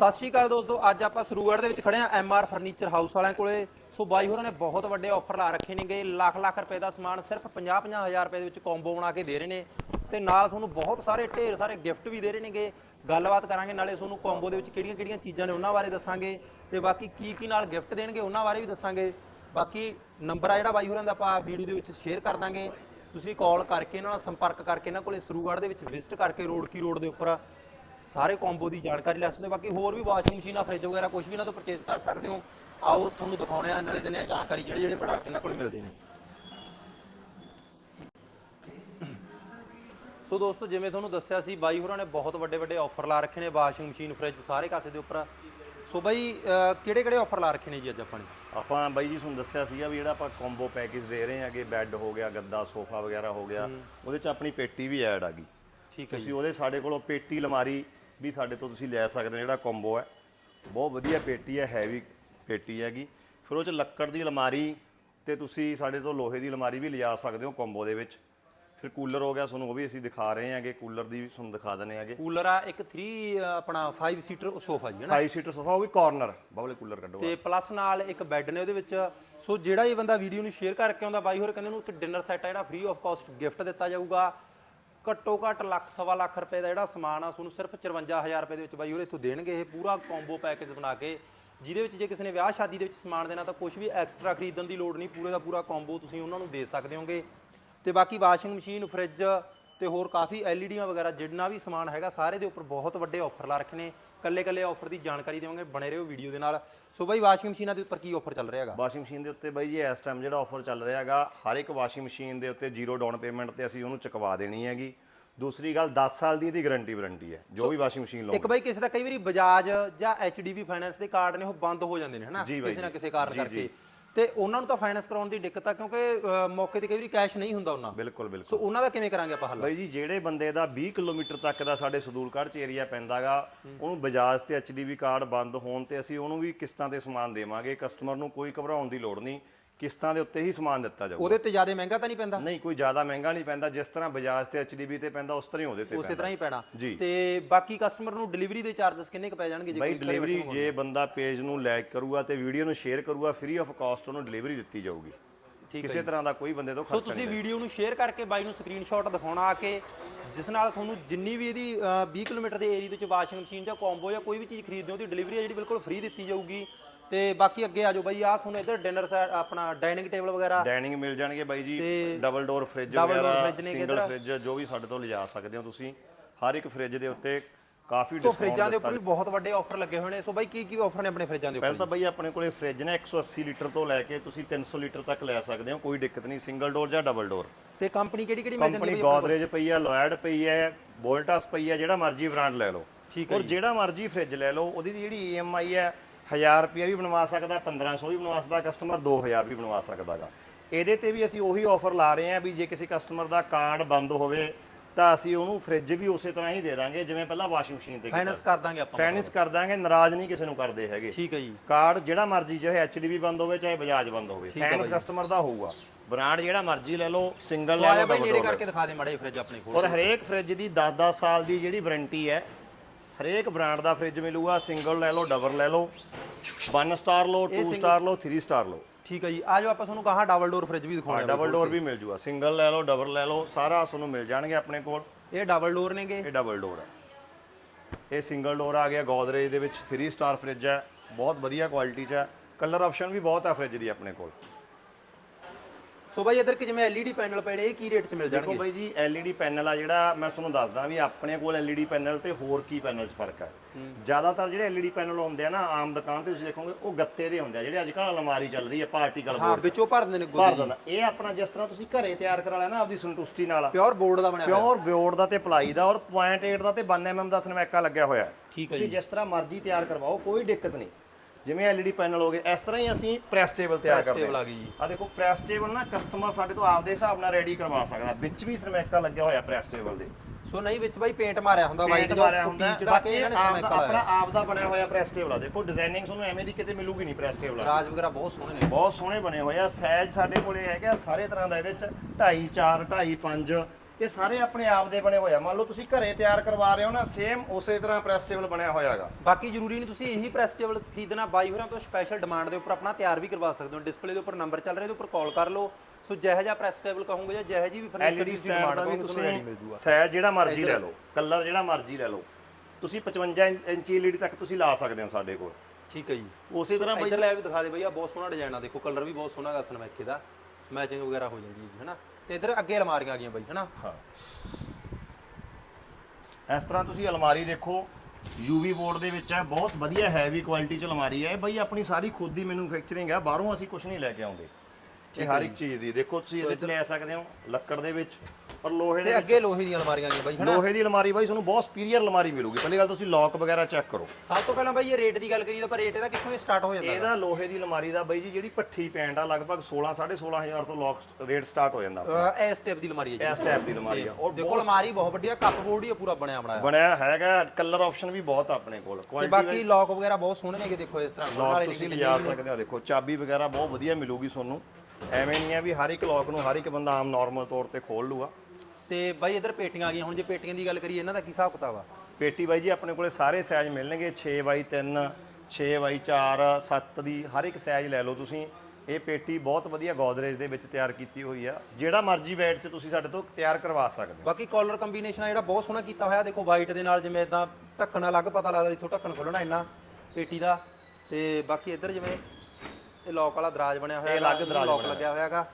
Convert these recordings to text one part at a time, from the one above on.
ਸਤਿ ਸ਼੍ਰੀ ਅਕਾਲ ਦੋਸਤੋ, ਅੱਜ ਆਪਾਂ ਸਰੂਗੜ੍ਹ ਦੇ ਵਿੱਚ ਖੜੇ ਆ ਐਮਆਰ ਫਰਨੀਚਰ ਹਾਊਸ ਵਾਲਿਆਂ ਕੋਲੇ। ਸੋ ਬਾਈ ਹੋਰਾਂ ਨੇ ਬਹੁਤ ਵੱਡੇ ਆਫਰ ਲਾ ਰੱਖੇ ਨੇਗੇ, ਲੱਖ ਲੱਖ ਰੁਪਏ ਦਾ ਸਮਾਨ ਸਿਰਫ 50 50 ਹਜ਼ਾਰ ਰੁਪਏ ਦੇ ਵਿੱਚ ਕੰਬੋ ਬਣਾ ਕੇ ਦੇ ਰਹੇ ਨੇ। ਤੇ ਨਾਲ ਤੁਹਾਨੂੰ ਬਹੁਤ ਸਾਰੇ, ਢੇਰ ਸਾਰੇ ਗਿਫਟ ਵੀ ਦੇ ਰਹੇ ਨੇਗੇ। ਗੱਲਬਾਤ ਕਰਾਂਗੇ, ਨਾਲੇ ਤੁਹਾਨੂੰ ਕੰਬੋ ਦੇ ਵਿੱਚ ਕਿਹੜੀਆਂ ਕਿਹੜੀਆਂ ਚੀਜ਼ਾਂ ਨੇ ਉਹਨਾਂ ਬਾਰੇ ਦੱਸਾਂਗੇ। ਤੇ ਬਾਕੀ ਕੀ ਕੀ ਨਾਲ ਗਿਫਟ ਦੇਣਗੇ ਉਹਨਾਂ ਬਾਰੇ ਵੀ ਦੱਸਾਂਗੇ। ਬਾਕੀ ਨੰਬਰ ਆ ਜਿਹੜਾ ਬਾਈ ਹੋਰਾਂ ਦਾ, ਆਪਾਂ ਵੀਡੀਓ ਦੇ ਵਿੱਚ ਸ਼ੇਅਰ ਕਰ ਦਾਂਗੇ। ਤੁਸੀਂ ਕਾਲ ਕਰਕੇ ਇਹਨਾਂ ਨਾਲ ਸੰਪਰਕ ਕਰਕੇ ਇਹਨਾਂ ਕੋਲੇ ਸਰੂਗੜ੍ਹ ਦੇ ਵਿੱਚ ਵਿਜ਼ਿਟ ਕਰਕੇ ਰੋਡ ਕੀ ਰੋਡ ਦੇ ਉੱਪਰ ਸਾਰੇ ਕੰਬੋ ਦੀ ਜਾਣਕਾਰੀ ਲੈ ਸਕਦੇ ਹੋ। ਬਾਕੀ ਹੋਰ ਵੀ ਵਾਸ਼ਿੰਗ ਮਸ਼ੀਨਾਂ ਫ੍ਰਿਜ ਵਗੈਰਾ ਕੁਝ ਵੀ ਇਹਨਾਂ ਤੋਂ ਪਰਚੇਸ ਕਰ ਸਕਦੇ ਹੋ। ਆਓ ਤੁਹਾਨੂੰ ਦਿਖਾਉਣੇ ਆ ਨਾਲੇ ਦਿਨੇ ਜਾਣਕਾਰੀ ਜਿਹੜੇ ਜਿਹੜੇ ਪ੍ਰੋਡਕਟ ਇਹਨਾਂ ਕੋਲ ਮਿਲਦੇ ਨੇ। ਸੋ ਦੋਸਤੋ ਜਿਵੇਂ ਤੁਹਾਨੂੰ ਦੱਸਿਆ ਸੀ ਬਾਈ ਹੋਰਾਂ ਨੇ ਬਹੁਤ ਵੱਡੇ ਵੱਡੇ ਆਫਰ ਲਾ ਰੱਖੇ ਨੇ ਵਾਸ਼ਿੰਗ ਮਸ਼ੀਨ ਫ੍ਰਿਜ ਸਾਰੇ ਕਾਸੇ ਦੇ ਉੱਪਰ। ਸੋ ਬਾਈ ਕਿਹੜੇ ਕਿਹੜੇ ਆਫਰ ਲਾ ਰੱਖੇ ਨੇ ਜੀ ਅੱਜ ਆਪਾਂ ਨੇ? ਆਪਾਂ ਬਾਈ ਜੀ ਤੁਹਾਨੂੰ ਦੱਸਿਆ ਸੀਗਾ ਵੀ ਜਿਹੜਾ ਆਪਾਂ ਕੰਬੋ ਪੈਕੇਜ ਦੇ ਰਹੇ ਹਾਂਗੇ ਬੈੱਡ ਹੋ ਗਿਆ ਗੱਦਾ ਸੋਫਾ ਵਗੈਰਾ ਹੋ ਗਿਆ ਉਹਦੇ ਚ ਆਪਣੀ ਪੇਟੀ ਵੀ ਐਡ ਆ ਗਈ। ਠੀਕ ਹੈ ਤੁਸੀਂ ਉਹਦੇ ਸਾਡੇ ਕੋਲੋਂ ਪੇਟੀ ਅਲਮਾਰੀ ਵੀ ਸਾਡੇ ਤੋਂ ਤੁਸੀਂ ਲੈ ਸਕਦੇ ਹੋ ਜਿਹੜਾ ਕੰਬੋ ਹੈ। ਬਹੁਤ ਵਧੀਆ ਪੇਟੀ ਹੈ ਹੈਵੀ ਪੇਟੀ ਹੈਗੀ। ਫਿਰ ਉਹ ਚ ਲੱਕੜ ਦੀ ਅਲਮਾਰੀ ਤੇ ਤੁਸੀਂ ਸਾਡੇ ਤੋਂ ਲੋਹੇ ਦੀ ਅਲਮਾਰੀ ਵੀ ਲਿਜਾ ਸਕਦੇ ਹੋ ਕੰਬੋ ਦੇ ਵਿੱਚ। ਫਿਰ ਕੂਲਰ ਹੋ ਗਿਆ ਤੁਹਾਨੂੰ ਉਹ ਵੀ ਅਸੀਂ ਦਿਖਾ ਰਹੇ ਹਾਂਗੇ ਕੂਲਰ ਦੀ ਵੀ ਤੁਹਾਨੂੰ ਦਿਖਾ ਦਿੰਦੇ ਹਾਂਗੇ। ਕੂਲਰ ਆ ਇੱਕ 3 ਆਪਣਾ 5 ਸੀਟਰ ਸੋਫਾ ਜੀ ਹੈ ਨਾ? 5 ਸੀਟਰ ਸੋਫਾ ਉਹ ਵੀ ਕਾਰਨਰ ਬਬਲੇ ਕੂਲਰ ਕੱਢੋ। ਤੇ ਪਲੱਸ ਨਾਲ ਇੱਕ ਬੈੱਡ ਨੇ ਉਹਦੇ ਵਿੱਚ। ਸੋ ਜਿਹੜਾ ਇਹ ਬੰਦਾ ਵੀਡੀਓ ਨੂੰ ਸ਼ੇਅਰ ਕਰਕੇ ਆਉਂਦਾ ਬਾਈ ਹੋਰ ਕਹਿੰਦੇ ਉਹਨੂੰ ਇੱਕ ਡਿਨਰ ਸੈੱਟ ਆ ਜਿਹੜਾ ਫ੍ਰੀ ਆਫ ਕਾਸਟ ਗਿਫਟ ਦਿੱਤਾ ਜਾਊਗਾ। ਘੱਟੋ ਘੱਟ ਲੱਖ, ਸਵਾ ਲੱਖ ਰੁਪਏ ਦਾ ਜਿਹੜਾ ਸਮਾਨ ਆ ਤੁਹਾਨੂੰ ਸਿਰਫ 54000 ਰੁਪਏ ਦੇ ਵਿੱਚ ਬਾਈ ਉਹਦੇ ਇੱਥੋਂ ਦੇਣਗੇ ਇਹ ਪੂਰਾ ਕੰਬੋ ਪੈਕੇਜ ਬਣਾ ਕੇ, ਜਿਹਦੇ ਵਿੱਚ ਜੇ ਕਿਸੇ ਨੇ ਵਿਆਹ ਸ਼ਾਦੀ ਦੇ ਵਿੱਚ ਸਮਾਨ ਦੇਣਾ, ਤਾਂ ਕੁਝ ਵੀ ਐਕਸਟਰਾ ਖਰੀਦਣ ਦੀ ਲੋੜ ਨਹੀਂ, ਪੂਰੇ ਦਾ ਪੂਰਾ ਕੰਬੋ ਤੁਸੀਂ ਉਹਨਾਂ ਨੂੰ ਦੇ ਸਕਦੇ ਹੋਗੇ। ਤੇ ਬਾਕੀ ਵਾਸ਼ਿੰਗ ਮਸ਼ੀਨ ਫ੍ਰਿਜ ਤੇ ਹੋਰ ਕਾਫੀ ਐਲਈਡੀਆਂ ਵਗੈਰਾ, ਜਿੰਨਾ ਵੀ ਸਮਾਨ ਹੈਗਾ, ਸਾਰੇ ਦੇ ਉੱਪਰ ਬਹੁਤ ਵੱਡੇ ਆਫਰ ਲਾ ਰੱਖੇ ਨੇ। ਕੱਲੇ ਕੱਲੇ ਆਫਰ ਦੀ ਜਾਣਕਾਰੀ ਦੇਵਾਂਗੇ ਬਣੇ ਰਹੋ ਵੀਡੀਓ ਦੇ ਨਾਲ। ਸੋ ਬਾਈ ਵਾਸ਼ਿੰਗ ਮਸ਼ੀਨਾਂ ਦੇ ਉੱਪਰ ਕੀ ਆਫਰ ਚੱਲ ਰਿਹਾ ਹੈਗਾ? ਵਾਸ਼ਿੰਗ ਮਸ਼ੀਨ ਦੇ ਉੱਤੇ ਬਾਈ ਜੀ ਇਸ ਟਾਈਮ ਜਿਹੜਾ ਆਫਰ ਚੱਲ ਰਿਹਾ ਹੈਗਾ ਹਰ ਇੱਕ ਵਾਸ਼ਿੰਗ ਮਸ਼ੀਨ ਦੇ ਉੱਤੇ ਜ਼ੀਰੋ ਡਾਊਨ ਪੇਮੈਂਟ ਤੇ ਅਸੀਂ ਉਹਨੂੰ ਚੁਕਵਾ ਦੇਣੀ ਹੈਗੀ। ਦੂਸਰੀ ਗੱਲ 10 ਸਾਲ ਦੀ ਇਹਦੀ ਗਾਰੰਟੀ ਵਾਰੰਟੀ ਹੈ ਜੋ ਵੀ ਵਾਸ਼ਿੰਗ ਮਸ਼ੀਨ ਇੱਕ ਲਓ। ਬਾਈ ਕਿਸੇ ਦਾ ਕਈ ਵਾਰੀ ਬਜਾਜ ਜਾਂ ਐਚਡੀਬੀ ਫਾਈਨੈਂਸ ਦੇ ਕਾਰਡ ਨੇ ਉਹ ਬੰਦ ਹੋ ਜਾਂਦੇ ਨੇ ਹਨਾ? ਕਿਸੇ ਨਾ। ਕਿਸੇ ਕਾਰਨ ਕਰਕੇ। ਤੇ ਉਹਨਾਂ ਨੂੰ ਤਾਂ ਫਾਈਨੈਂਸ ਕਰਾਉਣ ਦੀ ਦਿੱਕਤ ਆ ਕਿਉਂਕਿ ਅ, ਮੌਕੇ ਤੇ ਕਈ ਵਾਰੀ ਕੈਸ਼ ਨਹੀਂ ਹੁੰਦਾ ਉਹਨਾਂ। ਬਿਲਕੁਲ ਸੋ ਬਿਲਕੁਲ ਉਹਨਾਂ ਦਾ ਕਿਵੇਂ ਕਰਾਂਗੇ ਆਪਾਂ ਹੱਲ? ਬਾਈ ਜੀ ਜਿਹੜੇ ਬੰਦੇ ਦਾ 20 ਕਿਲੋਮੀਟਰ ਤੱਕ ਦਾ ਸਾਡੇ ਸਦੂਲਗੜ੍ਹ ਚ ਏਰੀਆ ਪੈਂਦਾਗਾ ਉਹਨੂੰ ਬਜਾਜ ਤੇ ਐਚਡੀਬੀ ਕਾਰਡ ਬੰਦ ਹੋਣ ਤੇ ਅਸੀਂ ਉਹਨੂੰ ਵੀ ਕਿਸ਼ਤਾਂ ਤੇ ਸਮਾਨ ਦੇਵਾਂਗੇ। ਕਸਟਮਰ ਨੂੰ ਕੋਈ ਘਬਰਾਉਣ ਦੀ ਲੋੜ ਨਹੀਂ। ਕਿਸ਼ਤਾਂ ਦੇ ਉੱਤੇ ਹੀ ਸਮਾਨ ਦਿੱਤਾ ਜਾਊਗਾ। ਉਹਦੇ ਤੇ ਜ਼ਿਆਦਾ ਮਹਿੰਗਾ ਤਾਂ ਨਹੀਂ ਪੈਂਦਾ? ਨਹੀਂ ਕੋਈ ਜ਼ਿਆਦਾ ਮਹਿੰਗਾ ਨਹੀਂ ਪੈਂਦਾ। ਜਿਸ ਤਰ੍ਹਾਂ ਬਜਾਜ ਤੇ ਐਚਡੀਬੀ ਤੇ ਪੈਂਦਾ ਉਸ ਤਰ੍ਹਾਂ ਹੀ ਉਹਦੇ ਤੇ ਉਸੇ ਤਰ੍ਹਾਂ ਹੀ ਪੈਣਾ। ਤੇ ਬਾਕੀ ਕਸਟਮਰ ਨੂੰ ਡਿਲੀਵਰੀ ਦੇ ਚਾਰजेस ਕਿੰਨੇ ਕੁ ਪੈ ਜਾਣਗੇ ਜੇ ਕੋਈ ਡਿਲੀਵਰੀ? ਜੇ ਬੰਦਾ ਪੇਜ ਨੂੰ ਲਾਈਕ ਕਰੂਗਾ ਤੇ ਵੀਡੀਓ ਨੂੰ ਸ਼ੇਅਰ ਕਰੂਗਾ ਫ੍ਰੀ ਆਫ ਕਾਸਟ ਉਹਨੂੰ ਡਿਲੀਵਰੀ ਦਿੱਤੀ ਜਾਊਗੀ। ਠੀਕ ਕਿਸੇ ਤਰ੍ਹਾਂ ਦਾ ਕੋਈ ਬੰਦੇ ਤੋਂ ਸੋ ਖਰਚਾ ਤੁਸੀਂ ਨਹੀਂ ਵੀਡੀਓ ਨੂੰ ਸ਼ੇਅਰ ਕਰਕੇ ਬਾਈ ਨੂੰ ਸਕਰੀਨਸ਼ਾਟ ਦਿਖਾਉਣਾ ਆ ਕੇ ਜਿਸ ਨਾਲ ਤੁਹਾਨੂੰ ਜਿੰਨੀ ਵੀ ਇਹਦੀ ਅ, 20 ਕਿਲੋਮੀਟਰ ਦੇ ਏਰੀਆ ਦੇ ਵਿੱਚ ਵਾਸ਼ਿੰਗ ਮਸ਼ੀਨ ਜਾਂ ਕੰਬੋ ਜਾਂ ਕੋਈ ਵੀ ਚੀਜ਼ ਖਰੀਦਦੇ ਹੋ ਉਹਦੀ ਡਿਲੀਵਰੀ ਜਿਹੜੀ ਬਿਲਕੁਲ ਫ੍ਰੀ ਦਿੱਤੀ ਜਾਊਗੀ। ਤੇ ਬਾਕੀ ਅੱਗੇ ਆ ਜਾਓ ਬਾਈ ਆ ਤੁਹਾਨੂੰ ਇੱਧਰ ਡਿਨਰ ਸੈਟ ਆਪਣਾ ਡਾਈਨਿੰਗ ਟੇਬਲ ਵਗੈਰਾ। ਡਾਈਨਿੰਗ ਮਿਲ ਜਾਣਗੇ ਬਾਈ ਜੀ ਤੇ double door fridge double door ਵਗੈਰਾ fridge ਨੇ ਸਿੰਗਲ ਕਿੱਧਰ? ਫ੍ਰਿਜ ਜੋ ਵੀ ਸਾਡੇ ਤੋਂ ਲਿਜਾ ਸਕਦੇ ਹੋ ਤੁਸੀਂ। ਹਰ ਇੱਕ ਫ੍ਰਿਜ ਦੇ ਉੱਤੇ ਕਾਫੀ ਤੋਂ ਡਿਸਕਾਊਂਟ ਫਰਿੱਜਾਂ ਦੇ ਉੱਪਰ ਵੀ ਬਹੁਤ ਵੱਡੇ ਆਫਰ ਲੱਗੇ ਹੋਏ ਨੇ। ਸੋ ਬਾਈ ਕੀ ਕੀ ਆਫਰ ਨੇ ਆਪਣੇ ਫਰਿੱਜਾਂ ਦੇ ਉੱਪਰ ਪਹਿਲਾਂ ਤਾਂ ਬਾਈ ਆਪਣੇ ਕੋਲੇ ਫ੍ਰਿਜ ਨੇ 180 ਲੀਟਰ ਤੋਂ ਲੈ ਕੇ ਤੁਸੀਂ 300 ਲੀਟਰ ਤੱਕ ਲੈ ਸਕਦੇ ਹੋ ਕੋਈ ਦਿੱਕਤ ਨਹੀਂ। ਸਿੰਗਲ ਡੋਰ ਜਾਂ ਡਬਲ ਡੋਰ ਤੇ ਕੰਪਨੀ ਕਿਹੜੀ ਕਿਹੜੀ ਮਿਲ ਜਾਂਦੀ ਕੰਪਨੀ ਗੋਦਰੇਜ ਪਈ ਹੈ ਲੋਇਡ ਪਈ ਹੈ ਵੋਲਟਾਸ ਪਈ ਹੈ ਜਿਹੜਾ ਮਰਜ਼ੀ ਬ੍ਰਾਂਡ ਲੈ ਲਓ। ਠੀਕ ਹੈ ਔਰ ਜਿਹੜਾ ਮਰਜ਼ੀ ਫ੍ਰਿਜ ਲੈ ਲਓ ਉਹਦੀ ਜਿਹੜੀ EMI ਹੈ 1000 ਰੁਪਏ ਵੀ ਬਣਵਾ ਸਕਦਾ 1500 ਵੀ ਬਣਵਾ ਸਕਦਾ ਕਸਟਮਰ 2000 ਵੀ ਬਣਵਾ ਸਕਦਾਗਾ। ਇਹਦੇ ਤੇ ਵੀ ਅਸੀਂ ਉਹੀ ਆਫਰ ਲਾ ਰਹੇ ਹਾਂ ਵੀ ਜੇ ਕਿਸੇ ਕਸਟਮਰ ਦਾ ਕਾਰਡ ਬੰਦ ਹੋਵੇ ਤਾਂ ਅਸੀਂ ਉਹਨੂੰ ਫ੍ਰਿਜ ਵੀ ਉਸੇ ਤਰ੍ਹਾਂ ਹੀ ਦੇ ਦਾਂਗੇ ਜਿਵੇਂ ਪਹਿਲਾਂ ਵਾਸ਼ਿੰਗ ਮਸ਼ੀਨ ਤੇ ਫਾਈਨੈਂਸ ਕਰ ਦਾਂਗੇ ਆਪਾਂ ਫਾਈਨੈਂਸ ਕਰ ਦਾਂਗੇ ਨਾਰਾਜ਼ ਨਹੀਂ ਕਿਸੇ ਨੂੰ ਕਰਦੇ ਹੈਗੇ। ਠੀਕ ਹੈ ਜੀ। ਕਾਰਡ ਜਿਹੜਾ ਮਰਜ਼ੀ ਚਾਹੇ ਐਚਡੀਬੀ ਬੰਦ ਹੋਵੇ ਚਾਹੇ ਬਜਾਜ ਬੰਦ ਹੋਵੇ ਫਾਈਨੈਂਸ ਕਸਟਮਰ ਦਾ ਹੋਊਗਾ। ਬ੍ਰਾਂਡ ਜਿਹੜਾ ਮਰਜ਼ੀ ਲੈ ਲਓ ਸਿੰਗਲ ਲੈ ਲਓ door ਲੈ ਕਰਕੇ ਦਿਖਾ ਦੇ ਮਾੜੇ ਫਰਿੱਜ ਆਪਣੇ ਕੋਲ। ਔਰ ਹਰੇਕ ਫ੍ਰਿਜ ਦੀ 10-10 ਸਾਲ ਦੀ ਜਿਹੜੀ ਵਾਰੰਟੀ ਹੈ ਹਰੇਕ ਬ੍ਰਾਂਡ ਦਾ ਫ੍ਰਿਜ ਮਿਲੂਗਾ ਸਿੰਗਲ ਲੈ ਲਓ ਡਬਲ ਲੈ ਲਓ 1 ਸਟਾਰ ਲਓ 2 ਸਟਾਰ ਲਓ 3 ਸਟਾਰ ਲਓ। ਠੀਕ ਹੈ ਜੀ। ਆ ਜਾਓ ਆਪਾਂ ਤੁਹਾਨੂੰ ਕਹਾ ਡਬਲ ਡੋਰ ਫਰਿੱਜ ਵੀ ਦਿਖਾਉਣਾ ਡਬਲ ਡੋਰ ਵੀ ਮਿਲ ਜੂਗਾ। ਸਿੰਗਲ ਲੈ ਲਓ ਡਬਲ ਲੈ ਲਓ ਸਾਰਾ ਤੁਹਾਨੂੰ ਮਿਲ ਜਾਣਗੇ ਆਪਣੇ ਕੋਲ। ਇਹ ਡਬਲ ਡੋਰ ਨੇਗੇ। ਇਹ ਡਬਲ ਡੋਰ ਹੈ। ਇਹ ਸਿੰਗਲ ਡੋਰ ਆ ਗਿਆ ਗੋਦਰੇਜ ਦੇ ਵਿੱਚ 3 ਸਟਾਰ ਫ੍ਰਿਜ ਹੈ। ਬਹੁਤ ਵਧੀਆ ਕੁਆਲਿਟੀ ਚ ਹੈ। ਕਲਰ ਆਪਸ਼ਨ ਵੀ ਬਹੁਤ ਹੈ ਫ੍ਰਿਜ ਦੀ ਆਪਣੇ ਕੋਲ। ਸੋ ਬਾਈ ਇਧਰ ਕਿ ਜਿਵੇਂ LED ਪੈਨਲ ਪਏ ਨੇ ਇਹ ਕੀ ਰੇਟ 'ਚ ਮਿਲ ਦੇਖੋ ਜਾਣਗੇ? ਬਾਈ ਜੀ LED ਪੈਨਲ ਆ ਜਿਹੜਾ ਮੈਂ ਤੁਹਾਨੂੰ ਦੱਸਦਾ ਵੀ ਆਪਣੇ ਕੋਲ LED ਪੈਨਲ ਤੇ ਹੋਰ ਕੀ ਪੈਨਲ 'ਚ ਫ਼ਰਕ ਹੈ। ਜ਼ਿਆਦਾਤਰ ਜਿਹੜੇ LED ਪੈਨਲ ਹੁੰਦੇ ਆ ਨਾ ਆਮ ਦੁਕਾਨ ਤੇ ਤੁਸੀਂ ਦੇਖੋਗੇ ਉਹ ਗੱਤੇ ਦੇ ਹੁੰਦੇ ਆ ਜਿਹੜੇ ਅੱਜ ਕੱਲ੍ਹ ਅਲਮਾਰੀ ਚੱਲ ਰਹੀ ਹੈ ਪਾਰਟੀਕਲ ਹਾਂ ਬੋਰਡ ਵਿੱਚੋਂ ਭਰ ਦਿੰਦੇ ਨੇ ਭਰ ਦਿੰਦਾ। ਇਹ ਆਪਣਾ ਜਿਸ ਤਰ੍ਹਾਂ ਤੁਸੀਂ ਘਰੇ ਤਿਆਰ ਕਰਾ ਲਿਆ ਨਾ ਆਪਦੀ ਸੰਤੁਸ਼ਟੀ ਨਾਲ। ਪਿਓਰ ਬੋਰਡ ਦਾ ਬਣਿਆ ਹੋਇਆ। ਪਿਓਰ ਬਿਓਰਡ ਦਾ ਤੇ ਪਲਾਈ ਦਾ ਔਰ 0.8 ਦਾ ਤੇ 92 mm ਦਾ ਸਨਮੈਕਾ ਲੱਗਿਆ ਹੋਇਆ। ਹੈ ਠੀਕ ਹੈ ਤੁਸੀਂ ਜਿਸ ਤਰ੍ਹਾਂ ਮਰਜ਼ੀ ਤਿਆਰ ਕਰਵਾਓ ਕੋਈ ਦਿੱਕਤ ਨਹੀਂ। ਜਿਵੇਂ LED ਪੈਨਲ ਹੋ ਗਏ ਇਸ ਤਰ੍ਹਾਂ ਹੀ ਅਸੀਂ ਪ੍ਰੈਸ ਟੇਬਲ ਤਿਆਰ ਕਰਦੇ ਟੇਬਲ ਆ ਗਈ ਜੀ। ਆ ਦੇਖੋ ਪ੍ਰੈਸ ਟੇਬਲ ਨਾ ਕਸਟਮਰ ਸਾਡੇ ਤੋਂ ਆਪਦੇ ਹਿਸਾਬ ਨਾਲ ਰੈਡੀ ਕਰਵਾ ਸਕਦਾ ਵਿੱਚ ਵੀ ਸਨਮੈਕਾ ਲੱਗਿਆ ਹੋਇਆ ਪ੍ਰੈਸ ਟੇਬਲ ਦੇ। ਸੋ ਨਹੀਂ ਵਿੱਚ ਬਾਈ ਪੇਂਟ ਮਾਰਿਆ ਹੁੰਦਾ ਵਾਈਟ ਮਾਰਿਆ ਹੁੰਦਾ ਚੜਾ ਕੇ ਇਹਨਾਂ ਨੇ ਆਪ ਸਮੈਕ ਦਾ- ਆਪਣਾ ਆਪ ਦਾ ਬਣਿਆ ਹੋਇਆ ਪ੍ਰੈਸ ਟੇਬਲ ਆ। ਦੇਖੋ ਡਿਜ਼ਾਈਨਿੰਗ ਤੁਹਾਨੂੰ ਐਵੇਂ ਦੀ ਕਿਤੇ ਮਿਲੂਗੀ ਨਹੀਂ ਪ੍ਰੈਸ ਟੇਬਲ ਰਾਜ ਵਗੈਰਾ ਬਹੁਤ ਸੋਹਣੇ ਨੇ। ਬਹੁਤ ਸੋਹਣੇ ਬਣੇ ਹੋਏ ਆ। ਸਾਈਜ਼ ਸਾਡੇ ਕੋਲੇ ਹੈਗਾ ਸਾਰੇ ਤਰ੍ਹਾਂ ਦਾ ਇਹਦੇ ਚ 2.5 4 2.5 5 ਇਹ ਸਾਰੇ ਆਪਣੇ ਆਪ ਦੇ ਬਣੇ ਹੋਏ ਆ। ਮੰਨ ਲਓ ਤੁਸੀਂ ਘਰੇ ਤਿਆਰ ਕਰਵਾ ਰਹੇ ਹੋ ਨਾ ਸੇਮ ਉਸੇ ਤਰ੍ਹਾਂ ਪ੍ਰੈਸ ਟੇਬਲ ਬਣਿਆ ਹੋਇਆ ਹੈਗਾ। ਬਾਕੀ ਜ਼ਰੂਰੀ ਨਹੀਂ ਤੁਸੀਂ ਇਹੀ ਪ੍ਰੈਸ ਟੇਬਲ ਖਰੀਦਣਾ ਬਾਈ ਹੋਰਾਂ ਤੋਂ ਸਪੈਸ਼ਲ ਡਿਮਾਂਡ ਦੇ ਉੱਪਰ ਆਪਣਾ ਤਿਆਰ ਵੀ ਕਰਵਾ ਸਕਦੇ ਹੋ। ਡਿਸਪਲੇ ਦੇ ਉੱਪਰ ਨੰਬਰ ਚੱਲ ਰਿਹਾ ਇਹਦੇ ਉੱਪਰ ਕਾਲ ਕਰ ਲਓ। ਸੋ ਜਿਹੋ ਜਿਹਾ ਪ੍ਰੈਸ ਟੇਬਲ ਕਹੋਗੇ ਜਾਂ ਜਿਹੋ ਜਿਹੀ ਵੀ ਫਰਨੀਚਰ ਦੀ ਡਿਮਾਂਡ ਕਹੋਗੇ ਤੁਹਾਨੂੰ ਰੈਡੀ ਮਿਲ ਤੁਸੀਂ ਜੂਗਾ। ਸਾਈਜ਼ ਜਿਹੜਾ ਮਰਜ਼ੀ ਲੈ ਲਓ ਕਲਰ ਜਿਹੜਾ ਮਰਜ਼ੀ ਲੈ ਲਓ। ਤੁਸੀਂ 55 ਇੰਚੀ ਐਲਈਡੀ ਤੱਕ ਤੁਸੀਂ ਲਾ ਸਕਦੇ ਹੋ ਸਾਡੇ ਕੋਲ। ਠੀਕ ਹੈ ਜੀ। ਉਸੇ ਤਰ੍ਹਾਂ ਬਾਈ ਇੱਧਰ ਲੈ ਵੀ ਦਿਖਾ ਦੇ ਬਈ ਆ ਬਹੁਤ ਸੋਹਣਾ ਡਿਜ਼ਾਈਨ ਆ। ਦੇਖੋ ਕਲਰ ਵੀ ਬਹੁਤ ਸੋਹਣਾ ਗਾ ਸਨਮੈਕੇ ਦਾ। ਮੈਚਿੰਗ ਵਗੈਰਾ ਹੋ ਜਾਂਦੀ ਹੈ ਜੀ ਹਨਾ? ਤੇ ਇੱਧਰ ਅੱਗੇ ਅਲਮਾਰੀਆਂ ਆ ਗਈਆਂ ਬਈ ਹਨਾ? ਹਾਂ। ਇਸ ਤਰ੍ਹਾਂ ਤੁਸੀਂ ਅਲਮਾਰੀ ਦੇਖੋ ਯੂਵੀ ਬੋਰਡ ਦੇ ਵਿੱਚ ਹੈ ਬਹੁਤ ਵਧੀਆ ਹੈਵੀ ਕੁਆਲਿਟੀ ਚ ਅਲਮਾਰੀ ਹੈ। ਬਈ ਆਪਣੀ ਸਾਰੀ ਖੁਦ ਦੀ ਮੈਨੂਫੈਕਚਰਿੰਗ ਹੈ ਬਾਹਰੋਂ ਅਸੀਂ ਕੁਝ ਨਹੀਂ ਲੈ ਕੇ ਆਉਂਦੇ। ਇਹ ਹਰ ਇੱਕ ਚੀਜ਼ ਦੀ। ਦੇਖੋ ਤੁਸੀਂ ਇਹਦੇ ਚ ਲੈ ਸਕਦੇ ਹੋ ਲੱਕੜ ਦੇ ਵਿੱਚ। ਪਰ ਲੋਹੇ ਦੇ ਤੇ ਅੱਗੇ ਲੋਹੇ ਦੀਆਂ ਅਲਮਾਰੀਆਂ ਗਈਆਂ ਬਈ ਹਨਾ? ਲੋਹੇ ਦੀ ਅਲਮਾਰੀ ਬਾਈ ਤੁਹਾਨੂੰ ਬਹੁਤ ਸੁਪੀਰੀਅਰ ਅਲਮਾਰੀ ਮਿਲੂਗੀ। ਪਹਿਲੀ ਗੱਲ ਤੁਸੀਂ ਲੌਕ ਵਗੈਰਾ ਚੈੱਕ ਕਰੋ। ਸਭ ਤੋਂ ਪਹਿਲਾਂ ਬਈ ਇਹ ਰੇਟ ਦੀ ਗੱਲ ਕਰੀਏ ਤਾਂ ਪਰ ਰੇਟ ਇਹਦਾ ਕਿੱਥੋਂ ਸਟਾਰਟ ਹੋ ਜਾਂਦਾ? ਇਹਦਾ ਲੋਹੇ ਦੀ ਅਲਮਾਰੀ ਦਾ ਬਾਈ ਜੀ ਜਿਹੜੀ ਪੱਠੀ ਪੈਂਟ ਆ ਲਗਭਗ 16 16500 ਤੋਂ ਲੌਕ ਰੇਟ ਸਟਾਰਟ ਹੋ ਜਾਂਦਾ। ਅਹ ਇਸ ਟਾਈਪ ਦੀ ਅਲਮਾਰੀ ਹੈ ਜੀ। ਇਸ ਟਾਈਪ ਦੀ ਅਲਮਾਰੀ ਆ। ਔਰ ਦੇਖੋ ਅਲਮਾਰੀ ਬਹੁਤ ਵੱਡੀ ਆ ਕੱਪ ਬੋਰਡ ਹੀ ਆ ਪੂਰਾ ਬਣਿਆ ਬਣਾਇਆ। ਬਣਿਆ ਹੈਗਾ ਕਲਰ ਆਪਸ਼ਨ ਵੀ ਬਹੁਤ ਆ ਆਪਣੇ ਕੋਲ। ਤੇ ਬਾਕੀ ਲੌਕ ਵਗੈਰਾ ਬਹੁਤ ਸੋਹਣੇ ਨੇਗੇ ਦੇਖੋ ਇਸ ਤਰ੍ਹਾਂ। ਲੌਕ ਤੁਸੀਂ ਲਿਜਾ ਸਕਦੇ ਹੋ ਦੇਖੋ ਚਾਬੀ ਵਗੈਰਾ ਬਹੁਤ ਵਧੀਆ ਮਿਲੂਗੀ ਤੁਹਾਨੂੰ। ਐਵੇਂ ਨਹੀਂ ਆ ਵੀ ਹਰ ਇੱਕ ਲੌਕ ਨੂੰ ਹਰ ਇੱਕ ਬੰਦਾ ਆਮ ਨਾਰਮਲ ਤੌਰ ਤੇ ਖੋਲ ਲੂਗਾ। ਤੇ ਬਾਈ ਇੱਧਰ ਪੇਟੀਆਂ ਆ ਗਈਆਂ। ਹੁਣ ਜੇ ਪੇਟੀਆਂ ਦੀ ਗੱਲ ਕਰੀਏ ਇਹਨਾਂ ਦਾ ਕੀ ਹਿਸਾਬ ਕਿਤਾਬ ਆ? ਪੇਟੀ ਬਾਈ ਜੀ ਆਪਣੇ ਕੋਲੇ ਸਾਰੇ ਸਾਈਜ਼ ਮਿਲਣਗੇ। 6x3 6x4 7 ਦੀ ਹਰ ਇੱਕ ਸਾਈਜ਼ ਲੈ ਲਓ ਤੁਸੀਂ। ਇਹ ਪੇਟੀ ਬਹੁਤ ਵਧੀਆ ਗੋਦਰੇਜ ਦੇ ਵਿੱਚ ਤਿਆਰ ਕੀਤੀ ਹੋਈ ਆ। ਜਿਹੜਾ ਮਰਜ਼ੀ weight 'ਚ ਤੁਸੀਂ ਸਾਡੇ ਤੋਂ ਤਿਆਰ ਕਰਵਾ ਸਕਦੇ ਹੋ। ਬਾਕੀ ਕਾਲਰ ਕੰਬੀਨੇਸ਼ਨ ਆ ਜਿਹੜਾ ਬਹੁਤ ਸੋਹਣਾ ਕੀਤਾ ਹੋਇਆ ਦੇਖੋ ਵਾਈਟ ਦੇ ਨਾਲ ਜਿਵੇਂ ਇਦਾਂ ਢੱਕਣ ਅਲੱਗ ਪਤਾ ਲੱਗਦਾ ਇੱਥੋਂ ਢੱਕਣ ਖੋਲਣਾ ਇੰਨਾ ਪੇਟੀ ਦਾ। ਤੇ ਬਾਕੀ ਇੱਧਰ ਜਿਵੇਂ ਇਹ ਲੌਕ ਵਾਲਾ ਦਰਾਜ ਬਣਿਆ ਹੋਇਆ ਇਹ ਅਲੱਗ ਦਰਾਜ ਲੱਗਿਆ ਹੋਇਆਗਾ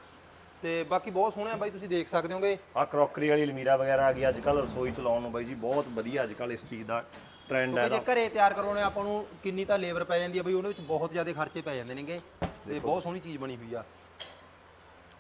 ਤੇ ਬਾਕੀ ਬਹੁਤ ਸੋਹਣੇ ਬਾਈ ਤੁਸੀਂ ਦੇਖ ਸਕਦੇ ਹੋਗੇ। ਆ ਕਰੋਕਰੀ ਵਾਲੀ ਅਲਮੀਰਾ ਵਗੈਰਾ ਆ ਗਈ ਅੱਜ ਕੱਲ ਰਸੋਈ ਚ ਲਾਉਣ ਨੂੰ ਬਾਈ ਜੀ ਬਹੁਤ ਵਧੀਆ ਅੱਜ ਕੱਲ ਇਸ ਚੀਜ਼ ਦਾ ਟ੍ਰੈਂਡ ਹੈ ਜੇ ਘਰੇ ਤਿਆਰ ਕਰਵਾਉਣੇ ਆਪਾਂ ਨੂੰ ਕਿੰਨੀ ਤਾਂ ਲੇਬਰ ਪੈ ਜਾਂਦੀ ਆ ਬਈ ਉਹਦੇ ਵਿੱਚ ਬਹੁਤ ਜ਼ਿਆਦਾ ਖਰਚੇ ਪੈ ਜਾਂਦੇ ਨੇਗੇ। ਤੇ ਬਹੁਤ ਸੋਹਣੀ ਚੀਜ਼ ਬਣੀ ਹੋਈ ਆ।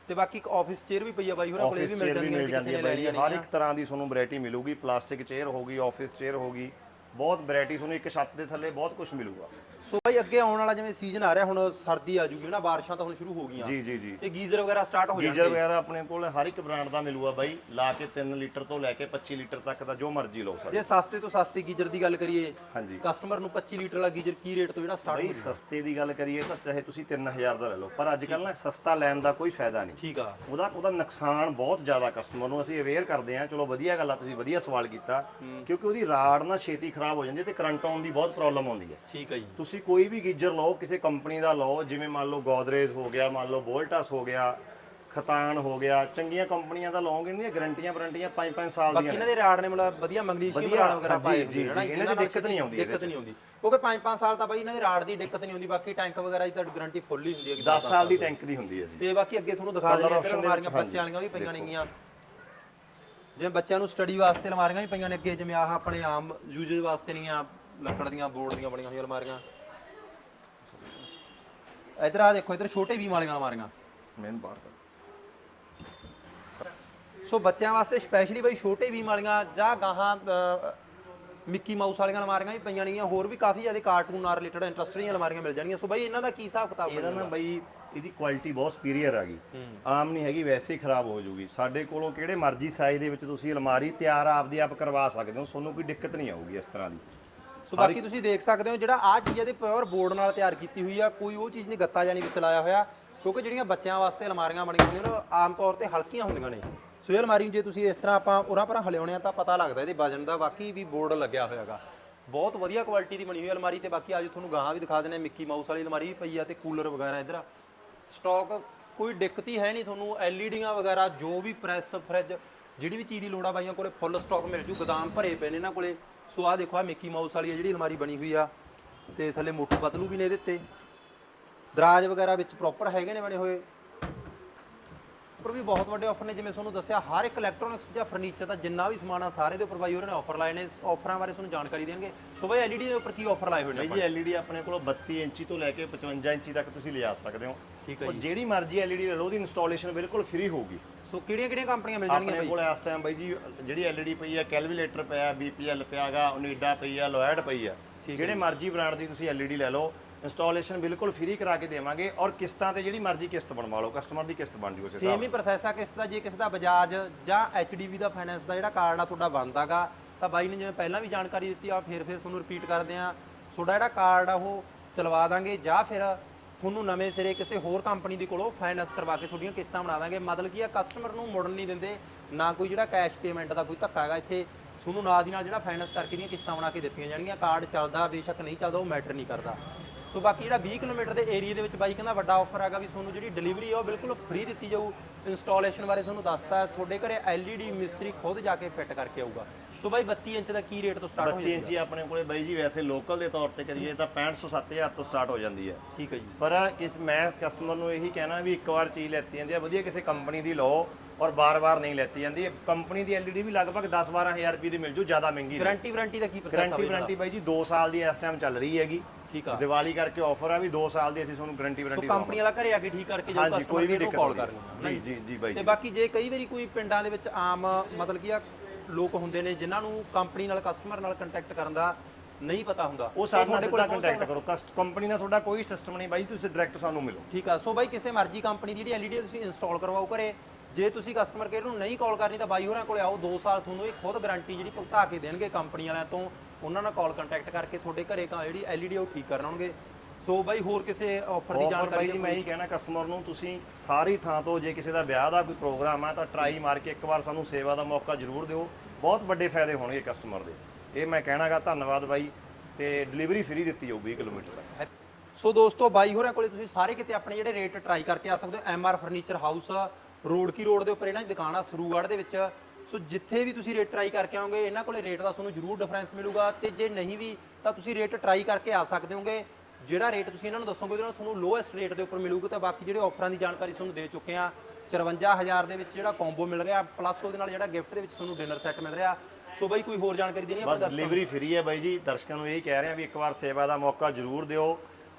ਤੇ ਬਾਕੀ ਇੱਕ ਆਫਿਸ ਚੇਅਰ ਵੀ ਪਈ ਆ ਬਾਈ ਹੋਰਾਂ ਕੋਲ ਵੀ ਮਿਲ ਜਾਂਦੀ ਹੈ ਹਰ ਇੱਕ ਤਰ੍ਹਾਂ ਦੀ ਤੁਹਾਨੂੰ ਵੈਰਾਈਟੀ ਮਿਲੂਗੀ। ਪਲਾਸਟਿਕ ਚੇਅਰ ਹੋਗੀ ਆਫਿਸ ਚੇਅਰ ਹੋਗੀ ਬਹੁਤ ਵੈਰਾਈਟੀ ਤੁਹਾਨੂੰ ਇੱਕ ਛੱਤ ਦੇ ਥੱਲੇ ਬਹੁਤ ਕੁਝ ਮਿਲੂਗਾ। ਸੋ ਬਾਈ ਅੱਗੇ ਆਉਣ ਵਾਲਾ ਜਿਵੇਂ ਸੀਜ਼ਨ ਆ ਰਿਹਾ ਹੁਣ ਸਰਦੀ ਆ ਜੂਗੀ ਨਾ ਬਾਰਿਸ਼ਾਂ ਤਾਂ ਹੁਣ ਸ਼ੁਰੂ ਹੋ ਗਈਆਂ। ਜੀ ਜੀ ਜੀ। ਤੇ ਗੀਜ਼ਰ ਵਗੈਰਾ ਸਟਾਰਟ ਹੋ ਗੀਜ਼ਰ ਜਾਣਗੇ। ਵਗੈਰਾ ਆਪਣੇ ਕੋਲ ਹਰ ਇੱਕ ਬ੍ਰਾਂਡ ਦਾ ਮਿਲੂਗਾ ਬਾਈ। ਲਾ ਕੇ 3 ਲੀਟਰ ਤੋਂ ਲੈ ਕੇ 25 ਲੀਟਰ ਤੱਕ ਦਾ ਜੋ ਮਰਜ਼ੀ ਲਓ ਸਾਡੇ ਜੇ ਸਸਤੇ ਤੋਂ ਸਸਤੀ ਗੀਜ਼ਰ ਦੀ ਗੱਲ ਕਰੀਏ ਹਾਂਜੀ। ਕਸਟਮਰ ਨੂੰ 25 ਲੀਟਰ ਵਾਲਾ ਗੀਜ਼ਰ ਕੀ ਰੇਟ ਤੋਂ ਜਿਹੜਾ ਸਟਾਰਟ ਬਾਈ ਸਸਤੇ ਦੀ ਗੱਲ ਕਰੀਏ ਤਾਂ ਚਾਹੇ ਤੁਸੀਂ 3000 ਦਾ ਲੈ ਲਓ ਪਰ ਅੱਜ ਕੱਲ ਨਾ ਸਸਤਾ ਲੈਣ ਦਾ ਕੋਈ ਫਾਇਦਾ ਨਹੀਂ। ਠੀਕ ਆ। ਉਹਦਾ ਉਹਦਾ ਨੁਕਸਾਨ ਬਹੁਤ ਜ਼ਿਆਦਾ ਕਸਟਮਰ ਨੂੰ ਅਸੀਂ ਅਵੇਅਰ ਕਰਦੇ ਹਾਂ। ਚਲੋ ਵਧੀਆ ਗੱਲ ਆ ਤੁਸੀਂ ਵਧੀਆ ਸਵਾਲ ਕੀਤਾ। ਕਿਉਂਕਿ ਉਹਦੀ ਰਾੜ ਨਾ ਛੇਤੀ ਖਰਾਬ ਹੋ ਜਾਂਦੀ ਹੈ ਤੇ ਕਰੰਟ ਆਉਣ ਦੀ ਬਹੁਤ ਪ੍ਰੋਬਲਮ ਆਉਂਦੀ ਹੈ। ਠੀਕ ਆ ਜੀ। ਤੁਸੀਂ ਕੋਈ ਵੀ ਗੀਜ਼ਰ ਲਓ ਕਿਸੇ ਕੰਪਨੀ ਦਾ ਲਓ ਜਿਵੇਂ ਮੰਨ ਲਓ ਗੋਦਰੇਜ ਹੋ ਗਿਆ ਮੰਨ ਲਓ ਵੋਲਟਸ ਹੋ ਗਿਆ ਖਤਾਨ ਹੋ ਗਿਆ ਚੰਗੀਆਂ ਕੰਪਨੀਆਂ ਦਾ ਲਓਗੇ ਇਹਨਾਂ ਦੀਆਂ ਗਾਰੰਟੀਆਂ ਵਾਰੰਟੀਆਂ 5-5 ਸਾਲ ਬਾਕੀ ਦੀਆਂ ਇਹਨਾਂ ਦੇ ਰਾੜ ਨੇ ਮਤਲਬ ਵਧੀਆ ਮੈਗਨੀਸ਼ੀਅਮ ਵਧੀਆ, ਰਾੜ ਵਗੈਰਾ ਪਾਏ ਜੀ, ਇਹਨਾਂ ਦੀ ਦਿੱਕਤ ਨਹੀਂ ਆਉਂਦੀ ਦਿੱਕਤ ਨਹੀਂ ਆਉਂਦੀ। ਕਿਉਂਕਿ 5-5 ਸਾਲ ਤਾਂ ਬਾਈ ਇਹਨਾਂ ਦੀ ਰਾੜ ਦੀ ਦਿੱਕਤ ਨਹੀਂ ਆਉਂਦੀ ਬਾਕੀ ਟੈਂਕ ਵਗੈਰਾ ਦੀ ਤਾਂ ਗਾਰੰਟੀ ਫੁੱਲ ਹੀ ਹੁੰਦੀ ਹੈ 10 ਸਾਲ ਦੀ ਟੈਂਕ ਦੀ ਹੁੰਦੀ ਹੈ ਜੀ। ਤੇ ਬਾਕੀ ਅੱਗੇ ਤੁਹਾਨੂੰ ਦਿਖਾ ਦਿੰਦੇ ਆ ਅਲਮਾਰੀਆਂ ਵਿੱਚ, ਬੱਚਿਆਂ ਵਾਲੀਆਂ ਵੀ ਪਈਆਂ ਨੇਗੀਆਂ। ਜਿਵੇਂ ਬੱਚਿਆਂ ਨੂੰ ਸਟੱਡੀ ਵਾਸਤੇ ਅਲਮਾਰੀਆਂ ਵੀ ਪਈਆਂ ਨੇ ਅੱਗੇ ਜਿਵੇਂ ਆਹ ਆਪਣੇ ਆਮ ਯੂਜ਼ਰ ਵਾਸਤੇ ਨਹੀਂ ਆ ਲੱਕੜ ਦੀਆਂ ਬੋਰਡ ਦੀਆਂ ਬਣੀਆਂ ਹੋਈਆਂ ਅਲਮਾਰੀਆਂ। ਇਧਰ ਆ ਦੇਖੋ ਇਧਰ ਛੋਟੇ ਵੀਮ ਵਾਲੀਆਂ ਅਲਮਾਰੀਆਂ। ਮੈਨੂੰ ਬਾਹਰ ਕਰ ਸੋ ਬੱਚਿਆਂ ਵਾਸਤੇ ਸਪੈਸ਼ਲੀ ਬਈ ਛੋਟੇ ਵੀਮ ਵਾਲੀਆਂ ਜਾਂ ਗਾਹਾਂ ਮਿੱਕੀ ਮਾਊਸ ਵਾਲੀਆਂ ਅਲਮਾਰੀਆਂ ਵੀ ਪਈਆਂ ਨੇਗੀਆਂ ਹੋਰ ਵੀ ਕਾਫੀ ਜ਼ਿਆਦਾ ਕਾਰਟੂਨ ਨਾਲ ਰਿਲੇਟਡ ਇੰਟਰਸਟ ਦੀਆਂ ਅਲਮਾਰੀਆਂ ਮਿਲ ਜਾਣਗੀਆਂ। ਸੋ ਬਈ ਇਹਨਾਂ ਦਾ ਕੀ ਹਿਸਾਬ ਕਿਤਾਬ ਇਹਦਾ ਨਾ ਬਈ ਇਹਦੀ ਕੁਆਲਿਟੀ ਬਹੁਤ ਸੁਪੀਰੀਅਰ ਆ ਗਈ। ਆਮ ਨਹੀਂ ਹੈਗੀ ਵੈਸੇ ਹੀ ਖਰਾਬ ਹੋ ਜਾਊਗੀ ਸਾਡੇ ਕੋਲੋਂ ਕਿਹੜੇ ਮਰਜ਼ੀ ਸਾਈਜ਼ ਦੇ ਵਿੱਚ ਤੁਸੀਂ ਅਲਮਾਰੀ ਤਿਆਰ ਆਪਦੀ ਆਪ ਕਰਵਾ ਸਕਦੇ ਹੋ ਤੁਹਾਨੂੰ ਕੋਈ ਦਿੱਕਤ ਨਹੀਂ ਆਊਗੀ ਇਸ ਤਰ੍ਹਾਂ ਦੀ। ਸੋ ਬਾਕੀ ਤੁਸੀਂ ਦੇਖ ਸਕਦੇ ਹੋ ਜਿਹੜਾ ਆ ਚੀਜ਼ ਇਹਦੇ ਪਿਓਰ ਬੋਰਡ ਨਾਲ ਤਿਆਰ ਕੀਤੀ ਹੋਈ ਆ। ਕੋਈ ਉਹ ਚੀਜ਼ ਨਹੀਂ ਗੱਤਾ ਜਾਨੀ ਵਿੱਚ ਲਾਇਆ ਹੋਇਆ ਕਿਉਂਕਿ ਜਿਹੜੀਆਂ ਬੱਚਿਆਂ ਵਾਸਤੇ ਅਲਮਾਰੀਆਂ ਬਣੀਆਂ ਹੁੰਦੀਆਂ ਨੇ ਉਹ ਆਮ ਤੌਰ ਤੇ ਹਲਕੀਆਂ ਹੁੰਦੀਆਂ ਨੇ। ਸੋ ਇਹ ਅਲਮਾਰੀ ਜੇ ਤੁਸੀਂ ਇਸ ਤਰ੍ਹਾਂ ਆਪਾਂ ਉਰਾਂ ਪਰਾਂ ਹਲਿਆਉਣੇ ਆ ਤਾਂ ਪਤਾ ਲੱਗਦਾ ਇਹਦੇ ਵਜਨ ਦਾ ਬਾਕੀ ਵੀ ਬੋਰਡ ਲੱਗਿਆ ਹੋਇਆਗਾ ਬਹੁਤ ਵਧੀਆ ਕੁਆਲਿਟੀ ਦੀ ਬਣੀ ਹੋਈ ਅਲਮਾਰੀ ਤੇ ਬਾਕੀ ਅੱਜ ਤੁਹਾਨੂੰ ਗਾਹਾਂ ਵੀ ਦਿਖਾ ਦਿੰਦੇ ਹਾਂ ਮਿੱਕੀ ਮਾਊਸ ਵਾਲੀ ਅਲਮਾਰੀ ਵੀ ਪਈ ਆ ਤੇ ਕੂਲਰ ਵਗੈਰਾ ਇਧਰ ਸਟਾਕ ਕੋਈ ਦਿੱਕਤ ਹੀ ਹੈ ਨਹੀਂ ਤੁਹਾਨੂੰ। ਐਲਈਡੀਆਂ ਵਗੈਰਾ, ਜੋ ਵੀ ਪ੍ਰੈਸ, ਫ੍ਰਿਜ, ਜਿਹੜੀ ਵੀ ਚੀਜ਼ ਦੀ ਲੋੜ ਆ ਬਾਈਆਂ ਕੋਲੇ ਫੁੱਲ ਸਟਾਕ ਮਿਲ ਜੂ, ਗਦਾਮ ਭਰੇ ਪਏ ਨੇ ਇਹਨਾਂ ਕੋਲੇ। ਸੋ ਆਹ ਦੇਖੋ ਆ ਮਿੱਕੀ ਮਾਊਸ ਵਾਲੀ ਆ ਜਿਹੜੀ ਅਲਮਾਰੀ ਬਣੀ ਹੋਈ ਆ ਤੇ ਥੱਲੇ ਮੋਟੂ ਪਤਲੂ ਵੀ ਨੇ ਇਹਦੇ ਉੱਤੇ। ਦਰਾਜ ਵਗੈਰਾ ਵਿੱਚ ਪ੍ਰੋਪਰ ਹੈਗੇ ਨੇ ਬਣੇ ਹੋਏ। ਉੱਪਰ ਵੀ ਬਹੁਤ ਵੱਡੇ ਆਫਰ ਨੇ ਜਿਵੇਂ ਤੁਹਾਨੂੰ ਦੱਸਿਆ ਹਰ ਇੱਕ ਇਲੈਕਟ੍ਰੋਨਿਕਸ ਜਾਂ ਫਰਨੀਚਰ ਦਾ ਜਿੰਨਾ ਵੀ ਸਮਾਨ ਆ ਸਾਰੇ ਦੇ ਉੱਪਰ ਬਾਈ ਉਹਨਾਂ ਨੇ ਆਫਰ ਲਾਏ ਨੇ। ਆਫਰਾਂ ਬਾਰੇ ਤੁਹਾਨੂੰ ਜਾਣਕਾਰੀ ਦੇਣਗੇ। ਸੋ ਬਾਈ ਐਲਈਡੀ ਦੇ ਉੱਪਰ ਕੀ ਆਫਰ ਲਾਏ ਹੋਏ ਨੇ ਬਈ ਜੀ LED ਆਪਣੇ ਕੋਲ 32 ਇੰਚੀ ਤੋਂ ਲੈ ਕੇ 55 ਇੰਚੀ ਤੱਕ ਤੁਸੀਂ ਲਿਜਾ ਸਕਦੇ ਹੋ। ਠੀਕ ਹੈ ਔਰ ਜਿਹੜੀ ਮਰਜ਼ੀ LED ਲੈ ਲਓ ਉਹਦੀ ਇੰਸਟਾਲੇਸ਼ਨ ਬਿਲਕੁਲ ਫ੍ਰੀ ਹੋਊਗੀ। ਸੋ ਕਿਹੜੀਆਂ ਕਿਹੜੀਆਂ ਕੰਪਨੀਆਂ ਮਿਲ ਜਾਣਗੀਆਂ ਆਪਣੇ ਕੋਲ ਇਸ ਟਾਈਮ ਬਾਈ ਜੀ ਜਿਹੜੀ LED ਪਈ ਆ ਕੈਲਵੀਲੇਟਰ ਪਿਆ BPL ਪਿਆਗਾ ਓਨੀਡਾ ਪਈ ਆ ਲੋਇਡ ਪਈ ਆ। ਜਿਹੜੇ ਮਰਜ਼ੀ ਬ੍ਰਾਂਡ ਦੀ ਤੁਸੀਂ LED ਲੈ ਲਓ ਇੰਸਟਾਲੇਸ਼ਨ ਬਿਲਕੁਲ ਫ੍ਰੀ ਕਰਾ ਕੇ ਦੇਵਾਂਗੇ ਔਰ ਕਿਸ਼ਤਾਂ ਤੇ ਜਿਹੜੀ ਮਰਜ਼ੀ ਕਿਸ਼ਤ ਬਣਵਾ ਲਓ ਕਸਟਮਰ ਦੀ ਕਿਸ਼ਤ ਬਣ ਜੂ ਉਸੇ ਹਿਸਾਬ ਸੇਮ ਹੀ ਪ੍ਰੋਸੈਸ ਆ ਕਿਸ ਦਾ ਜੇ ਕਿਸੇ ਦਾ ਬਜਾਜ ਜਾਂ HDB ਦਾ ਫਾਈਨੈਂਸ ਦਾ ਜਿਹੜਾ ਕਾਰਡ ਆ ਤੁਹਾਡਾ ਬਣਦਾਗਾ ਤਾਂ ਬਾਈ ਨੇ ਜਿਵੇਂ ਪਹਿਲਾਂ ਵੀ ਜਾਣਕਾਰੀ ਦਿੱਤੀ ਆ ਫੇਰ ਫੇਰ ਤੁਹਾਨੂੰ ਰਿਪੀਟ ਕਰਦੇ ਆ। ਤੁਹਾਡਾ ਜਿਹੜਾ ਕਾਰਡ ਆ ਉਹ ਚਲਵਾ ਦਾਂਗੇ ਜਾਂ ਫਿਰ ਤੁਹਾਨੂੰ ਨਵੇਂ ਸਿਰੇ ਕਿਸੇ ਹੋਰ ਕੰਪਨੀ ਦੇ ਕੋਲੋਂ ਫਾਈਨੈਂਸ ਕਰਵਾ ਕੇ ਤੁਹਾਡੀਆਂ ਕਿਸ਼ਤਾਂ ਬਣਾ ਦਾਂਗੇ। ਮਤਲਬ ਕੀ ਆ ਕਸਟਮਰ ਨੂੰ ਮੁੜਨ ਨਹੀਂ ਦਿੰਦੇ ਨਾ ਕੋਈ ਜਿਹੜਾ ਕੈਸ਼ ਪੇਮੈਂਟ ਦਾ ਕੋਈ ਧੱਕਾ ਹੈਗਾ ਇੱਥੇ। ਤੁਹਾਨੂੰ ਨਾਲ ਦੀ ਨਾਲ ਜਿਹੜਾ ਫਾਈਨੈਂਸ ਕਰਕੇ ਦੀਆਂ ਕਿਸ਼ਤਾਂ ਬਣਾ ਕੇ ਦਿੱਤੀਆਂ ਜਾਣਗੀਆਂ। ਕਾਰਡ ਚੱਲਦਾ ਬੇਸ਼ੱਕ ਨਹੀਂ ਚੱਲਦਾ ਉਹ ਮੈਟਰ ਨਹੀਂ ਕਰਦਾ। ਸੋ ਬਾਕੀ ਜਿਹੜਾ 20 ਕਿਲੋਮੀਟਰ ਦੇ ਏਰੀਆ ਦੇ ਵਿੱਚ ਬਾਈ ਕਹਿੰਦਾ ਵੱਡਾ ਆਫਰ ਹੈਗਾ ਵੀ ਤੁਹਾਨੂੰ ਜਿਹੜੀ ਡਿਲੀਵਰੀ ਹੈ ਉਹ ਬਿਲਕੁਲ ਫ੍ਰੀ ਦਿੱਤੀ ਜਾਊ। ਇੰਸਟਾਲੇਸ਼ਨ ਬਾਰੇ ਤੁਹਾਨੂੰ ਦੱਸਤਾ ਤੁਹਾਡੇ ਘਰੇ LED ਮਿਸਤਰੀ ਖੁਦ ਜਾ ਕੇ ਫਿੱਟ ਕਰਕੇ ਆਊਗਾ। ਸੋ ਬਾਈ 32 ਇੰਚ ਦਾ ਕੀ ਰੇਟ ਤੋਂ ਸਟਾਰਟ ਹੋ 32 ਜਾਂਦਾ ਇੰਚੀ ਆਪਣੇ ਕੋਲੇ ਬਾਈ ਜੀ ਵੈਸੇ ਲੋਕਲ ਦੇ ਤੌਰ ਤੇ ਕਰੀਏ ਤਾਂ 6500 7000 ਤੋਂ ਸਟਾਰਟ ਹੋ ਜਾਂਦੀ ਹੈ ਠੀਕ ਹੈ ਜੀ। ਪਰ ਕਿਸ ਮੈਂ ਕਸਟਮਰ ਨੂੰ ਇਹੀ ਕਹਿਣਾ ਵੀ ਇੱਕ ਵਾਰ ਚੀਜ਼ ਲੈਤੀ ਜਾਂਦੀ ਹੈ ਵਧੀਆ ਕਿਸੇ ਕੰਪਨੀ ਦੀ ਲਓ ਔਰ ਬਾਰ-ਬਾਰ ਨਹੀਂ ਲੈਤੀ ਜਾਂਦੀ। ਕੰਪਨੀ ਦੀ LED ਵੀ ਲਗਭਗ 10-12000 ਰੁਪਏ ਦੀ ਮਿਲ ਜੂ ਜ਼ਿਆਦਾ ਮਹਿੰਗੀ ਗਾਰੰਟੀ ਵਾਰੰਟੀ ਦਾ ਕੀ ਪ੍ਰੋਸੈਸ ਆ ਗਾਰੰਟੀ ਵਾਰੰਟੀ ਬਾਈ ਜੀ 2 ਸਾਲ ਦੀ ਇਸ ਟਾਈਮ ਚੱਲ ਰਹੀ ਹੈਗੀ। ਠੀਕ ਆ। ਦੀਵਾਲੀ ਕਰਕੇ ਆਫਰ ਆ ਵੀ 2 ਸਾਲ ਦੀ ਅਸੀਂ ਤੁਹਾਨੂੰ ਗਾਰੰਟੀ ਸੋ ਵਾਰੰਟੀ ਕੰਪਨੀ ਵਾਲਾ ਘਰੇ ਆ ਕੇ ਠੀਕ ਕਰਕੇ ਜੋ ਹਾਂਜੀ ਕਸਟਮਰ ਵੀ ਨੂੰ ਦਿੱਕਤ ਕਾਲ ਨਹੀਂ ਕਰਨੀ ਜੀ ਜੀ ਜੀ ਬਾਈ ਤੇ ਜੀ। ਬਾਕੀ ਜੇ ਕਈ ਵਾਰੀ ਕੋਈ ਪਿੰਡਾਂ ਦੇ ਵਿੱਚ ਆਮ ਮਤਲਬ ਕੀ ਆ ਲੋਕ ਹੁੰਦੇ ਨੇ ਜਿਨ੍ਹਾਂ ਨੂੰ ਕੰਪਨੀ ਨਾਲ ਕਸਟਮਰ ਨਾਲ ਕੰਟੈਕਟ ਕਰਨ ਦਾ ਨਹੀਂ ਪਤਾ ਹੁੰਦਾ ਉਹ ਸਾਡੇ ਨਾਲ ਸਿੱਧਾ ਕੰਟੈਕਟ ਕਰੋ। ਕਸਟ ਕੰਪਨੀ ਨਾਲ ਤੁਹਾਡਾ ਕੋਈ ਸਿਸਟਮ ਨਹੀਂ ਬਾਈ ਤੁਸੀਂ ਡਾਇਰੈਕਟ ਸਾਨੂੰ ਮਿਲੋ। ਠੀਕ ਆ ਸੋ ਬਾਈ ਕਿਸੇ ਮਰਜ਼ੀ ਕੰਪਨੀ ਦੀ ਜਿਹੜੀ LED ਤੁਸੀਂ ਇੰਸਟਾਲ ਕਰਵਾਓ ਘਰੇ। ਜੇ ਤੁਸੀਂ ਕਸਟਮਰ ਕੇਅਰ ਨੂੰ ਨਹੀਂ ਕਾਲ ਕਰਨੀ ਤਾਂ ਬਾਈ ਹੋਰਾਂ ਕੋਲੇ ਆਓ 2 ਸਾਲ ਤੁਹਾਨੂੰ ਇਹ ਖੁਦ ਗਾਰੰਟੀ ਜਿਹੜੀ ਭੁਗਤਾ ਕੇ ਦੇਣਗੇ ਕੰਪਨੀ ਵਾਲਿਆਂ ਤੋਂ ਉਹਨਾਂ ਨਾਲ ਕਾਲ ਕੰਟੈਕਟ ਕਰਕੇ ਤੁਹਾਡੇ ਘਰੇ ਕਾ ਜਿਹੜੀ LED ਉਹ ਠੀਕ ਕਰਨਾਉਣਗੇ ਸੋ ਬਾਈ ਹੋਰ ਕਿਸੇ ਆਫਰ ਦੀ ਜਾਣਕਾਰੀ ਬਾਈ ਮੈਂ ਹੀ ਕਹਿਣਾ ਕਸਟਮਰ ਨੂੰ ਤੁਸੀਂ ਸਾਰੀ ਥਾਂ ਤੋਂ ਜੇ ਕਿਸੇ ਦਾ ਵਿਆਹ ਦਾ ਕੋਈ ਪ੍ਰੋਗਰਾਮ ਆ ਤਾਂ ਟਰਾਈ ਮਾਰ ਕੇ ਇੱਕ ਵਾਰ ਸਾਨੂੰ ਸੇਵਾ ਦਾ ਮੌਕਾ ਜ਼ਰੂਰ ਦਿਓ। ਬਹੁਤ ਵੱਡੇ ਫਾਇਦੇ ਹੋਣਗੇ ਕਸਟਮਰ ਦੇ। ਇਹ ਮੈਂ ਕਹਿਣਾਗਾ ਧੰਨਵਾਦ ਬਾਈ ਤੇ ਡਿਲੀਵਰੀ ਫ੍ਰੀ ਦਿੱਤੀ ਜਾਊ 20 ਕਿਲੋਮੀਟਰ ਤੱਕ। ਸੋ ਦੋਸਤੋ ਬਾਈ ਹੋਰਾਂ ਕੋਲੇ ਤੁਸੀਂ ਸਾਰੇ ਕਿਤੇ ਆਪਣੇ ਜਿਹੜੇ ਰੇਟ ਟਰਾਈ ਕਰਕੇ ਆ ਸਕਦੇ ਹੋ। M R furniture house road ਕੀ ਰੋਡ ਦੇ ਉੱਪਰ ਇਹਨਾਂ ਦੀ ਦੁਕਾਨ ਆ ਸਰੂਗੜ੍ਹ ਦੇ ਵਿੱਚ। ਸੋ ਜਿੱਥੇ ਵੀ ਤੁਸੀਂ ਰੇਟ ਟਰਾਈ ਕਰਕੇ ਆਓਗੇ ਇਹਨਾਂ ਕੋਲੇ ਰੇਟ ਦਾ ਤੁਹਾਨੂੰ ਜ਼ਰੂਰ ਡਿਫਰੈਂਸ ਮਿਲੂਗਾ ਤੇ ਜੇ ਨਹੀਂ ਵੀ ਤਾਂ ਤੁਸੀਂ ਰੇਟ ਟਰਾਈ ਕਰਕੇ ਆ ਸਕਦੇ ਹੋਗੇ। ਜਿਹੜਾ ਰੇਟ ਤੁਸੀਂ ਇਹਨਾਂ ਨੂੰ ਦੱਸੋਗੇ ਉਹਦੇ ਨਾਲ ਤੁਹਾਨੂੰ ਲੋਐਸਟ ਰੇਟ ਦੇ ਉੱਪਰ ਮਿਲੂਗਾ ਤੇ ਬਾਕੀ ਜਿਹੜੇ ਆਫਰਾਂ ਦੀ ਜਾਣਕਾਰੀ ਤੁਹਾਨੂੰ ਦੇ ਚੁੱਕੇ ਆ 54000 ਦੇ ਵਿੱਚ ਜਿਹੜਾ ਕੰਬੋ ਮਿਲ ਰਿਹਾ ਪਲੱਸ ਉਹਦੇ ਨਾਲ ਜਿਹੜਾ ਗਿਫਟ ਦੇ ਵਿੱਚ ਤੁਹਾਨੂੰ ਡਿਨਰ ਸੈੱਟ ਮਿਲ ਰਿਹਾ। ਸੋ ਬਾਈ ਕੋਈ ਹੋਰ ਜਾਣਕਾਰੀ ਦੇਣੀ ਆ ਬਸ ਡਿਲੀਵਰੀ ਫ੍ਰੀ ਹੈ ਬਾਈ ਜੀ। ਦਰਸ਼ਕਾਂ ਨੂੰ ਇਹ ਕਹਿ ਰਹੇ ਆ ਵੀ ਇੱਕ ਵਾਰ ਸੇਵਾ ਦਾ ਮੌਕਾ ਜ਼ਰੂਰ ਦਿਓ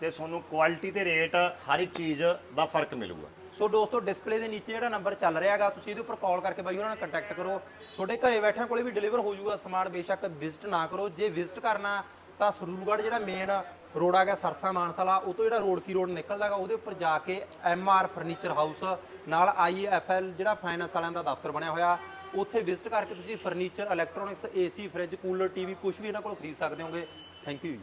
ਤੇ ਤੁਹਾਨੂੰ ਕੁਆਲਿਟੀ ਤੇ ਰੇਟ ਹਰ ਇੱਕ ਚੀਜ਼ ਦਾ ਫ਼ਰਕ ਮਿਲੂਗਾ। ਸੋ ਦੋਸਤੋ ਡਿਸਪਲੇ ਦੇ ਨੀਚੇ ਜਿਹੜਾ ਨੰਬਰ ਚੱਲ ਰਿਹਾ ਹੈਗਾ, ਤੁਸੀਂ ਇਹਦੇ ਉੱਪਰ ਕਾਲ ਕਰਕੇ ਬਾਈ ਉਹਨਾਂ ਨਾਲ ਕੰਟੈਕਟ ਕਰੋ। ਤੁਹਾਡੇ ਘਰੇ ਬੈਠਿਆਂ ਕੋਲੇ ਵੀ ਡਿਲੀਵਰ ਹੋ ਜਾਊਗਾ ਸਮਾਨ, ਬੇਸ਼ੱਕ ਵਿਜ਼ਿਟ ਨਾ ਕਰੋ। ਜੇ ਵਿਜ਼ਿਟ ਕਰਨਾ, ਤਾਂ ਸਰੂਲਗੜ੍ਹ ਜਿਹੜਾ ਮੇਨ ਰੋਡ ਆ ਗਿਆ ਸਰਸਾ ਮਾਨਸਾਲਾ ਉਹ ਤੋਂ ਜਿਹੜਾ ਰੋਡ ਕੀ ਰੋਡ ਨਿਕਲਦਾ ਹੈਗਾ, ਉਹਦੇ ਉੱਪਰ ਜਾ ਕੇ ਐਮ ਆਰ ਫਰਨੀਚਰ ਹਾਊਸ ਨਾਲ ਆਈਐਫਐਲ ਜਿਹੜਾ ਫਾਈਨੈਂਸ ਵਾਲਿਆਂ ਦਾ ਦਫ਼ਤਰ ਬਣਿਆ ਹੋਇਆ, ਉੱਥੇ ਵਿਜ਼ਿਟ ਕਰਕੇ ਤੁਸੀਂ furniture electronics AC fridge cooler TV ਕੁਝ ਵੀ ਇਹਨਾਂ ਕੋਲ ਖਰੀਦ ਸਕਦੇ ਹੋਗੇ। ਥੈਂਕ ਯੂ ਜੀ।